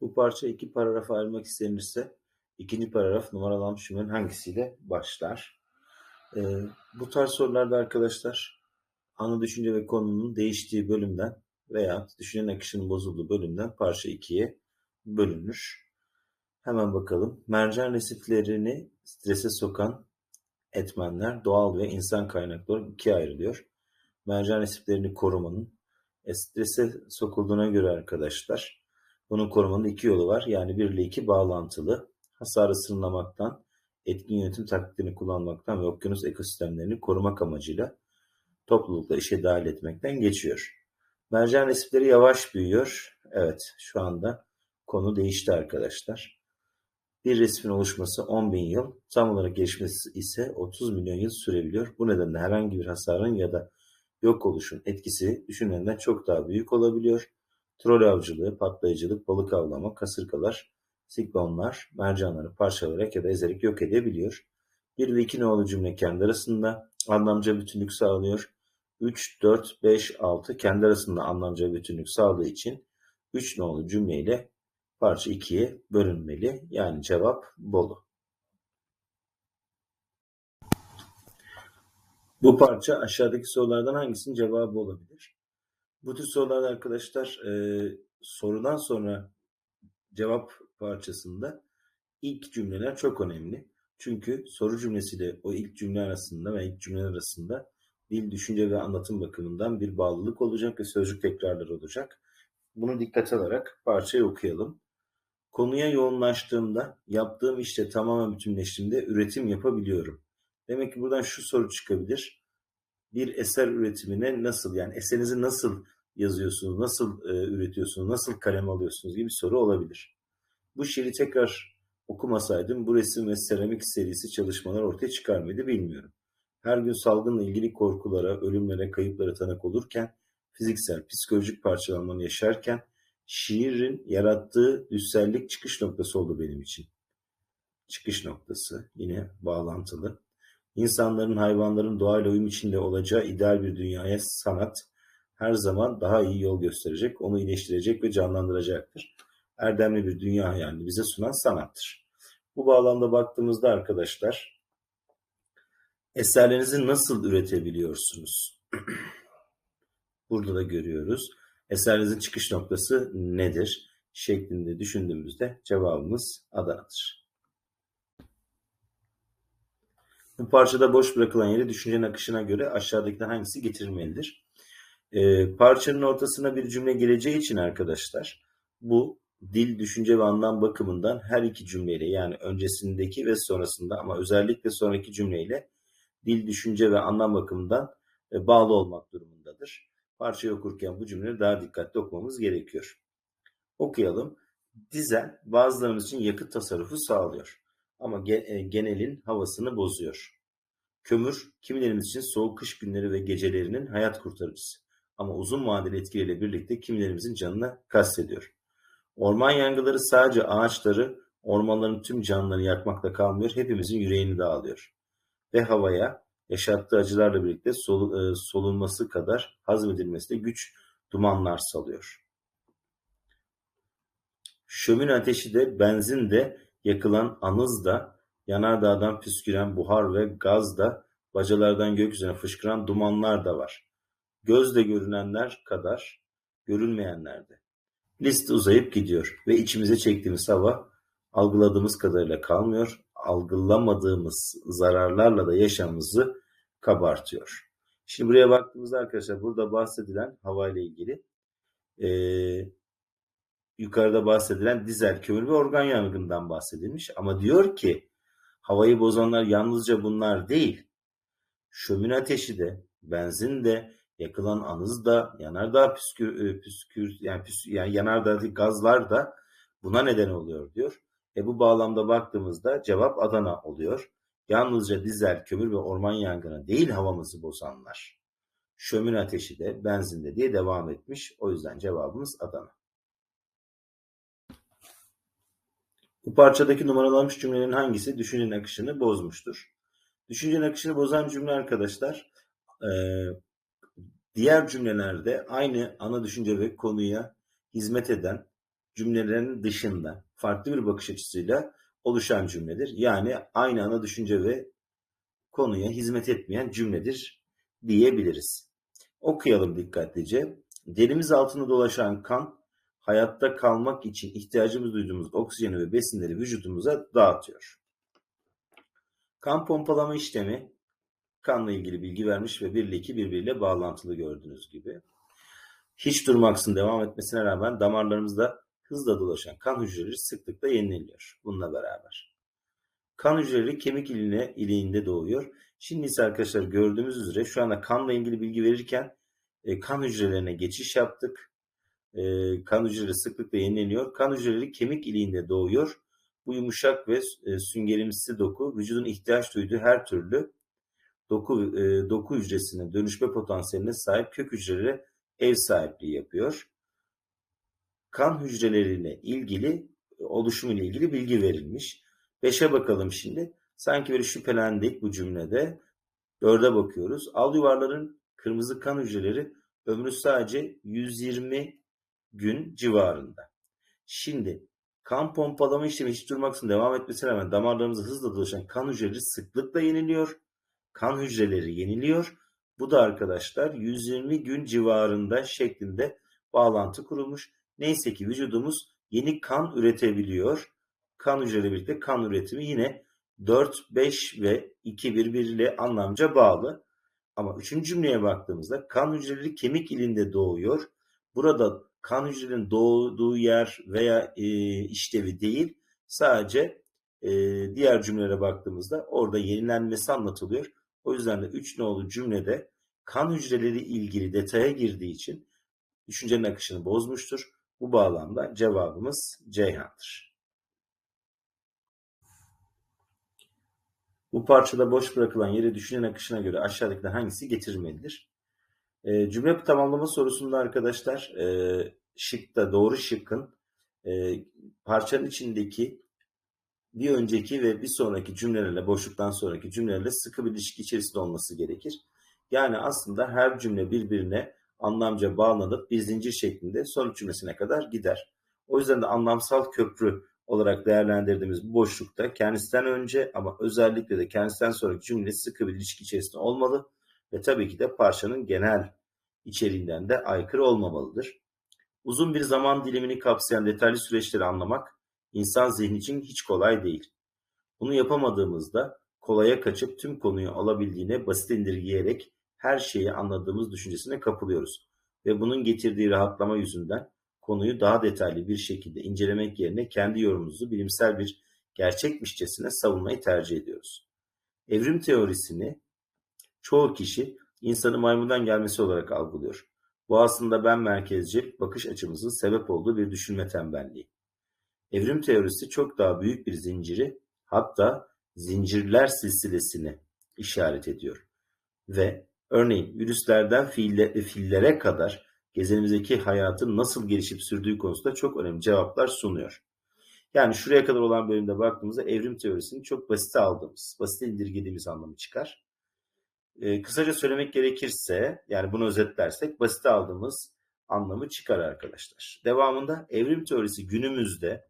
Bu parça iki paragrafa ayırmak istenirse ikinci paragraf numaralanmış cümlenin hangisiyle başlar? Ee, bu tarz sorularda arkadaşlar ana düşünce ve konunun değiştiği bölümden veya düşüncenin akışının bozulduğu bölümden parça ikiye bölünür. Hemen bakalım. Mercan resiflerini strese sokan etmenler doğal ve insan kaynakları ikiye ayrılıyor. Mercan resiflerini korumanın e, strese sokulduğuna göre arkadaşlar bunun korumanın iki yolu var. Yani bir ile iki bağlantılı. Hasarı sınırlamaktan, etkin yönetim taktiklerini kullanmaktan ve okyanus ekosistemlerini korumak amacıyla toplulukla işe dahil etmekten geçiyor. Mercan resifleri yavaş büyüyor. Evet şu anda konu değişti arkadaşlar. Bir resmin oluşması 10 bin yıl, tam olarak gelişmesi ise 30 milyon yıl sürebiliyor. Bu nedenle herhangi bir hasarın ya da yok oluşun etkisi düşünülenden çok daha büyük olabiliyor. Trol avcılığı, patlayıcılık, balık avlama, kasırgalar, siklonlar mercanları parçalayarak ya da ezerek yok edebiliyor. Bir ve iki nolu cümle kendi arasında anlamca bütünlük sağlıyor. 3, 4, 5, 6 kendi arasında anlamca bütünlük sağladığı için 3 nolu cümleyle parça ikiye bölünmeli. Yani cevap Bolu. Bu parça aşağıdaki sorulardan hangisinin cevabı olabilir? Bu tür sorularda arkadaşlar e, sorudan sonra cevap parçasında ilk cümleler çok önemli. Çünkü soru cümlesiyle o ilk cümle arasında ve ilk cümleler arasında dil, düşünce ve anlatım bakımından bir bağlılık olacak ve sözcük tekrarları olacak. Bunu dikkat alarak parçayı okuyalım. Konuya yoğunlaştığımda, yaptığım işte tamamen bütünleştiğimde üretim yapabiliyorum. Demek ki buradan şu soru çıkabilir. Bir eser üretimine nasıl yani eserinizi nasıl yazıyorsunuz, nasıl e, üretiyorsunuz, nasıl kalem alıyorsunuz gibi bir soru olabilir. Bu şiiri tekrar okumasaydım bu resim ve seramik serisi çalışmalar ortaya çıkar mıydı bilmiyorum. Her gün salgınla ilgili korkulara, ölümlere, kayıplara tanık olurken, fiziksel, psikolojik parçalanmanı yaşarken şiirin yarattığı düssellik çıkış noktası oldu benim için. Çıkış noktası yine bağlantılı. İnsanların, hayvanların doğayla uyum içinde olacağı ideal bir dünyaya sanat her zaman daha iyi yol gösterecek, onu iyileştirecek ve canlandıracaktır. Erdemli bir dünya hayalini bize sunan sanattır. Bu bağlamda baktığımızda arkadaşlar, eserlerinizi nasıl üretebiliyorsunuz? Burada da görüyoruz. Eserinizin çıkış noktası nedir? şeklinde düşündüğümüzde cevabımız Adana'dır. Bu parçada boş bırakılan yeri düşüncenin akışına göre aşağıdakilerden hangisi getirilmelidir? Ee, parçanın ortasına bir cümle geleceği için arkadaşlar bu dil, düşünce ve anlam bakımından her iki cümleyle yani öncesindeki ve sonrasında ama özellikle sonraki cümleyle dil, düşünce ve anlam bakımından e, bağlı olmak durumundadır. Parçayı okurken bu cümleleri daha dikkatli okumamız gerekiyor. Okuyalım. Dizel bazılarımız için yakıt tasarrufu sağlıyor ama e, genelin havasını bozuyor. Kömür kimilerimiz için soğuk kış günleri ve gecelerinin hayat kurtarıcısı ama uzun vadeli etkileriyle birlikte kimilerimizin canına kastediyor. Orman yangınları sadece ağaçları, ormanların tüm canlılarını yakmakla kalmıyor, hepimizin yüreğini dağılıyor. Ve havaya yaşattığı acılarla birlikte sol, e, solunması kadar hazmedilmesi de güç dumanlar salıyor. Şömine ateşi de, benzin de, yakılan anız da, yanardağdan püsküren buhar ve gaz da, bacalardan gökyüzüne fışkıran dumanlar da var. Gözle görünenler kadar görünmeyenler de. Liste uzayıp gidiyor ve içimize çektiğimiz hava algıladığımız kadarıyla kalmıyor, algılamadığımız zararlarla da yaşamımızı kabartıyor. Şimdi buraya baktığımızda arkadaşlar burada bahsedilen hava ile ilgili e, yukarıda bahsedilen dizel, kömür ve organ yangından bahsedilmiş. Ama diyor ki havayı bozanlar yalnızca bunlar değil. Şömine ateşi de, benzin de, yakılan anız da, yanardağ püskür, püskür yani, püs, yani yanardağ gazlar da buna neden oluyor diyor. E bu bağlamda baktığımızda cevap Adana oluyor. Yalnızca dizel, kömür ve orman yangını değil havamızı bozanlar. Şömün ateşi de, benzinde diye devam etmiş. O yüzden cevabımız Adana. Bu parçadaki numaralanmış cümlelerin hangisi düşüncenin akışını bozmuştur? Düşüncenin akışını bozan cümle arkadaşlar e, diğer cümlelerde aynı ana düşünce ve konuya hizmet eden cümlelerin dışında farklı bir bakış açısıyla oluşan cümledir. Yani aynı ana düşünce ve konuya hizmet etmeyen cümledir diyebiliriz. Okuyalım dikkatlice. Derimiz altında dolaşan kan hayatta kalmak için ihtiyacımız duyduğumuz oksijeni ve besinleri vücudumuza dağıtıyor. Kan pompalama işlemi kanla ilgili bilgi vermiş ve 1 ile 2 birbiriyle bağlantılı gördüğünüz gibi. Hiç durmaksın devam etmesine rağmen damarlarımızda hızla dolaşan kan hücreleri sıklıkla yenileniyor bununla beraber. Kan hücreleri kemik iliğine, iliğinde doğuyor. Şimdi ise arkadaşlar gördüğümüz üzere şu anda kanla ilgili bilgi verirken e, kan hücrelerine geçiş yaptık. E, kan hücreleri sıklıkla yenileniyor. Kan hücreleri kemik iliğinde doğuyor. Bu yumuşak ve e, süngerimsi doku vücudun ihtiyaç duyduğu her türlü doku, e, doku hücresinin dönüşme potansiyeline sahip kök hücrelere ev sahipliği yapıyor. Kan hücreleriyle ilgili oluşum ile ilgili bilgi verilmiş. Beşe bakalım şimdi. Sanki böyle şüphelendik bu cümlede. Dörde bakıyoruz. Al yuvarların kırmızı kan hücreleri ömrü sadece 120 gün civarında. Şimdi kan pompalama işlemi hiç durmaksızın devam etmesine rağmen damarlarımızı hızla dolaşan kan hücreleri sıklıkla yeniliyor. Kan hücreleri yeniliyor. Bu da arkadaşlar 120 gün civarında şeklinde bağlantı kurulmuş. Neyse ki vücudumuz yeni kan üretebiliyor. Kan hücreleri birlikte kan üretimi yine 4, 5 ve 2 birbiriyle anlamca bağlı. Ama üçüncü cümleye baktığımızda kan hücreleri kemik ilinde doğuyor. Burada kan hücrelerinin doğduğu yer veya e, işlevi değil sadece e, diğer cümlelere baktığımızda orada yenilenmesi anlatılıyor. O yüzden de 3 nolu cümlede kan hücreleri ilgili detaya girdiği için düşüncenin akışını bozmuştur. Bu bağlamda cevabımız Ceyhan'dır. Bu parçada boş bırakılan yere düşünen akışına göre aşağıdakilerden hangisi getirilmelidir? E, cümle tamamlama sorusunda arkadaşlar e, şıkta doğru şıkkın e, parçanın içindeki bir önceki ve bir sonraki cümlelerle boşluktan sonraki cümlelerle sıkı bir ilişki içerisinde olması gerekir. Yani aslında her cümle birbirine anlamca bağlanıp bir zincir şeklinde sonuç cümlesine kadar gider. O yüzden de anlamsal köprü olarak değerlendirdiğimiz bu boşlukta kendisinden önce ama özellikle de kendisinden sonraki cümle sıkı bir ilişki içerisinde olmalı ve tabii ki de parçanın genel içeriğinden de aykırı olmamalıdır. Uzun bir zaman dilimini kapsayan detaylı süreçleri anlamak insan zihni için hiç kolay değil. Bunu yapamadığımızda kolaya kaçıp tüm konuyu alabildiğine basit indirgeyerek her şeyi anladığımız düşüncesine kapılıyoruz ve bunun getirdiği rahatlama yüzünden konuyu daha detaylı bir şekilde incelemek yerine kendi yorumumuzu bilimsel bir gerçekmişçesine savunmayı tercih ediyoruz. Evrim teorisini çoğu kişi insanı maymundan gelmesi olarak algılıyor. Bu aslında ben merkezci bakış açımızın sebep olduğu bir düşünme tembelliği. Evrim teorisi çok daha büyük bir zinciri, hatta zincirler silsilesini işaret ediyor. Ve örneğin virüslerden fiille, fillere kadar gezenimizdeki hayatın nasıl gelişip sürdüğü konusunda çok önemli cevaplar sunuyor. Yani şuraya kadar olan bölümde baktığımızda evrim teorisini çok basite aldığımız, basite indirgediğimiz anlamı çıkar. Ee, kısaca söylemek gerekirse, yani bunu özetlersek basite aldığımız anlamı çıkar arkadaşlar. Devamında evrim teorisi günümüzde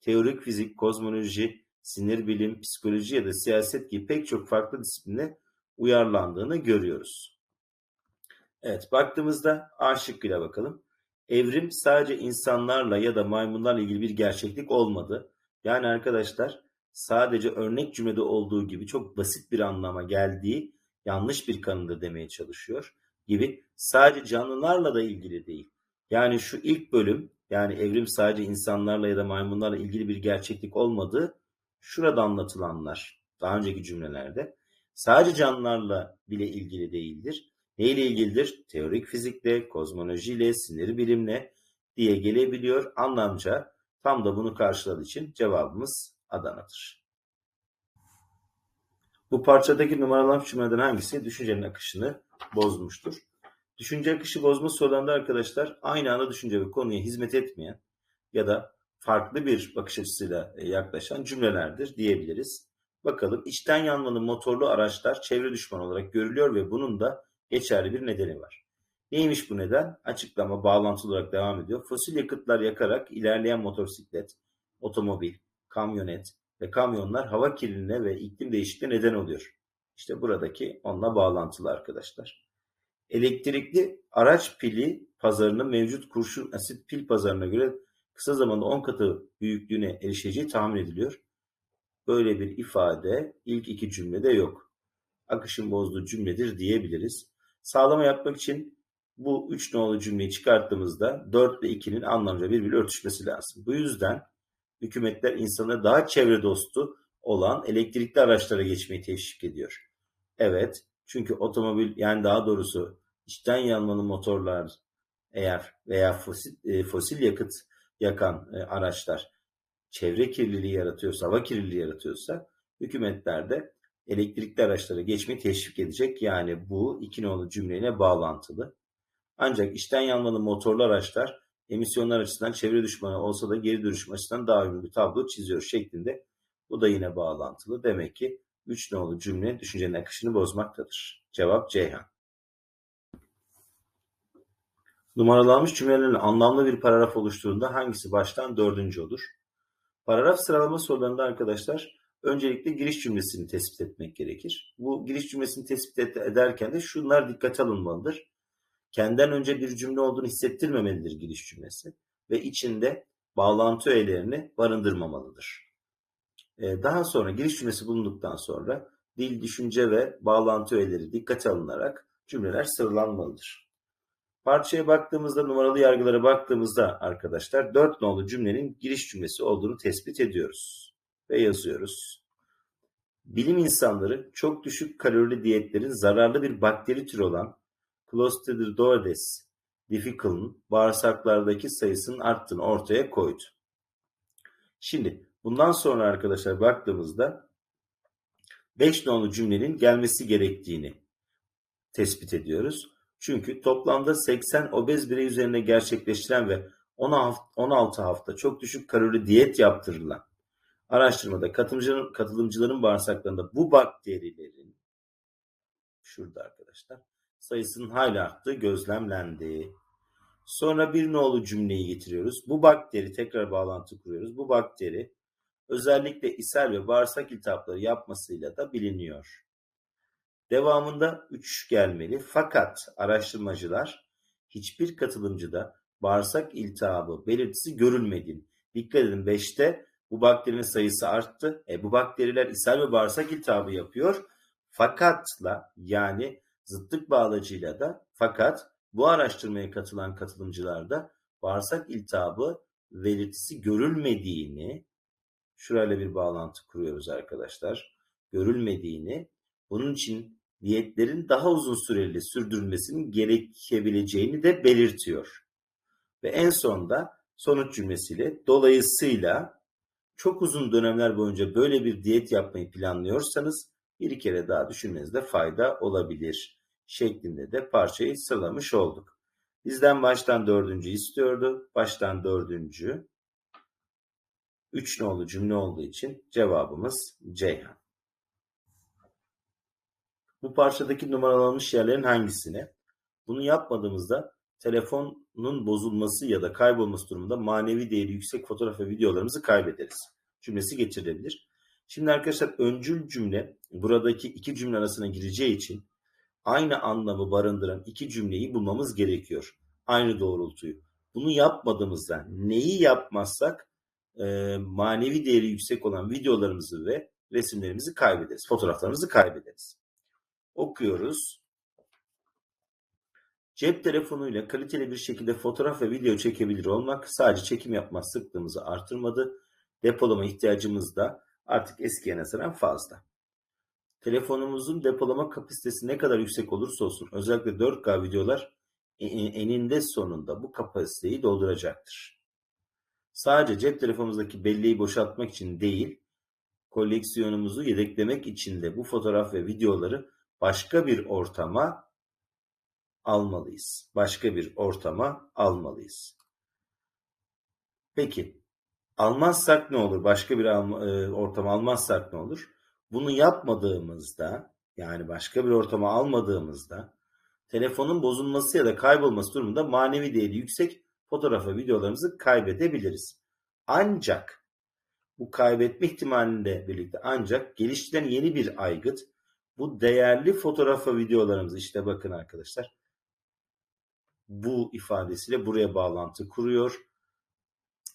teorik fizik, kozmoloji, sinir bilim, psikoloji ya da siyaset gibi pek çok farklı disipline uyarlandığını görüyoruz. Evet, baktığımızda A şıkkıyla bakalım. Evrim sadece insanlarla ya da maymunlarla ilgili bir gerçeklik olmadı. Yani arkadaşlar sadece örnek cümlede olduğu gibi çok basit bir anlama geldiği yanlış bir kanıda demeye çalışıyor gibi sadece canlılarla da ilgili değil. Yani şu ilk bölüm yani evrim sadece insanlarla ya da maymunlarla ilgili bir gerçeklik olmadığı şurada anlatılanlar daha önceki cümlelerde sadece canlılarla bile ilgili değildir. Neyle ilgilidir? Teorik fizikle, kozmolojiyle, sinir bilimle diye gelebiliyor. Anlamca tam da bunu karşıladığı için cevabımız Adana'dır. Bu parçadaki numaralanmış cümleden hangisi düşüncenin akışını bozmuştur? Düşünce akışı bozma sorularında arkadaşlar aynı anda düşünce ve konuya hizmet etmeyen ya da farklı bir bakış açısıyla e, yaklaşan cümlelerdir diyebiliriz. Bakalım içten yanmalı motorlu araçlar çevre düşmanı olarak görülüyor ve bunun da geçerli bir nedeni var. Neymiş bu neden? Açıklama bağlantılı olarak devam ediyor. Fosil yakıtlar yakarak ilerleyen motosiklet, otomobil, kamyonet ve kamyonlar hava kirliliğine ve iklim değişikliğine neden oluyor. İşte buradaki onunla bağlantılı arkadaşlar. Elektrikli araç pili pazarının mevcut kurşun asit pil pazarına göre kısa zamanda 10 katı büyüklüğüne erişeceği tahmin ediliyor. Böyle bir ifade ilk iki cümlede yok. Akışın bozduğu cümledir diyebiliriz. Sağlama yapmak için bu üç nolu cümleyi çıkarttığımızda 4 ile 2'nin anlamca birbiriyle örtüşmesi lazım. Bu yüzden hükümetler insanlara daha çevre dostu olan elektrikli araçlara geçmeyi teşvik ediyor. Evet, çünkü otomobil yani daha doğrusu içten yanmalı motorlar eğer veya fosil, e, fosil yakıt yakan e, araçlar çevre kirliliği yaratıyorsa, hava kirliliği yaratıyorsa hükümetler de elektrikli araçlara geçmeyi teşvik edecek. Yani bu iki nolu cümleyle bağlantılı. Ancak içten yanmalı motorlu araçlar emisyonlar açısından çevre düşmanı olsa da geri dönüşüm açısından daha uygun bir tablo çiziyor şeklinde. Bu da yine bağlantılı. Demek ki 3 nolu cümle düşüncenin akışını bozmaktadır. Cevap Ceyhan. Numaralanmış cümlelerin anlamlı bir paragraf oluşturduğunda hangisi baştan dördüncü olur? Paragraf sıralama sorularında arkadaşlar öncelikle giriş cümlesini tespit etmek gerekir. Bu giriş cümlesini tespit ederken de şunlar dikkate alınmalıdır. Kendinden önce bir cümle olduğunu hissettirmemelidir giriş cümlesi ve içinde bağlantı öğelerini barındırmamalıdır. Ee, daha sonra giriş cümlesi bulunduktan sonra dil, düşünce ve bağlantı öğeleri dikkate alınarak cümleler sıralanmalıdır. Parçaya baktığımızda, numaralı yargılara baktığımızda arkadaşlar dört nolu cümlenin giriş cümlesi olduğunu tespit ediyoruz ve yazıyoruz. Bilim insanları çok düşük kalorili diyetlerin zararlı bir bakteri türü olan Clostridioides difficil'ın bağırsaklardaki sayısının arttığını ortaya koydu. Şimdi bundan sonra arkadaşlar baktığımızda 5 nolu cümlenin gelmesi gerektiğini tespit ediyoruz. Çünkü toplamda 80 obez birey üzerine gerçekleştiren ve 16 hafta çok düşük kalori diyet yaptırılan araştırmada katılımcıların, katılımcıların bağırsaklarında bu bakterilerin şurada arkadaşlar sayısının hala arttığı gözlemlendi. Sonra bir nolu cümleyi getiriyoruz. Bu bakteri tekrar bağlantı kuruyoruz. Bu bakteri özellikle ishal ve bağırsak iltihapları yapmasıyla da biliniyor. Devamında 3 gelmeli fakat araştırmacılar hiçbir katılımcıda bağırsak iltihabı belirtisi görülmedi. Dikkat edin 5'te bu bakterinin sayısı arttı. E, bu bakteriler ishal ve bağırsak iltihabı yapıyor. Fakatla yani zıttık bağlacıyla da fakat bu araştırmaya katılan katılımcılarda bağırsak iltihabı belirtisi görülmediğini şurayla bir bağlantı kuruyoruz arkadaşlar. Görülmediğini bunun için diyetlerin daha uzun süreli sürdürülmesinin gerekebileceğini de belirtiyor. Ve en sonda sonuç cümlesiyle dolayısıyla çok uzun dönemler boyunca böyle bir diyet yapmayı planlıyorsanız bir kere daha düşünmenizde fayda olabilir şeklinde de parçayı sıralamış olduk. Bizden baştan dördüncü istiyordu. Baştan dördüncü. Üç nolu cümle olduğu için cevabımız Ceyhan. Bu parçadaki numaralanmış yerlerin hangisine? Bunu yapmadığımızda telefonun bozulması ya da kaybolması durumunda manevi değeri yüksek fotoğraf ve videolarımızı kaybederiz. Cümlesi getirilebilir. Şimdi arkadaşlar öncül cümle buradaki iki cümle arasına gireceği için aynı anlamı barındıran iki cümleyi bulmamız gerekiyor. Aynı doğrultuyu. Bunu yapmadığımızda neyi yapmazsak e, manevi değeri yüksek olan videolarımızı ve resimlerimizi kaybederiz. Fotoğraflarımızı kaybederiz. Okuyoruz. Cep telefonuyla kaliteli bir şekilde fotoğraf ve video çekebilir olmak sadece çekim yapma sıklığımızı artırmadı. Depolama ihtiyacımız da artık eskiye nazaran fazla. Telefonumuzun depolama kapasitesi ne kadar yüksek olursa olsun özellikle 4K videolar e, e, eninde sonunda bu kapasiteyi dolduracaktır. Sadece cep telefonumuzdaki belleği boşaltmak için değil, koleksiyonumuzu yedeklemek için de bu fotoğraf ve videoları başka bir ortama almalıyız. Başka bir ortama almalıyız. Peki almazsak ne olur? Başka bir e, ortama almazsak ne olur? Bunu yapmadığımızda yani başka bir ortama almadığımızda telefonun bozulması ya da kaybolması durumunda manevi değeri yüksek fotoğraf videolarımızı kaybedebiliriz. Ancak bu kaybetme ihtimaliyle birlikte ancak geliştirilen yeni bir aygıt bu değerli fotoğraf videolarımızı işte bakın arkadaşlar bu ifadesiyle buraya bağlantı kuruyor.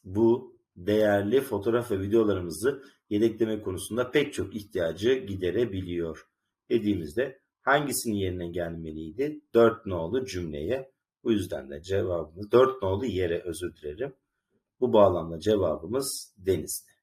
Bu değerli fotoğraf ve videolarımızı yedekleme konusunda pek çok ihtiyacı giderebiliyor. Dediğimizde hangisinin yerine gelmeliydi? 4 nolu cümleye. Bu yüzden de cevabımız 4 nolu yere özür dilerim. Bu bağlamda cevabımız denizdi.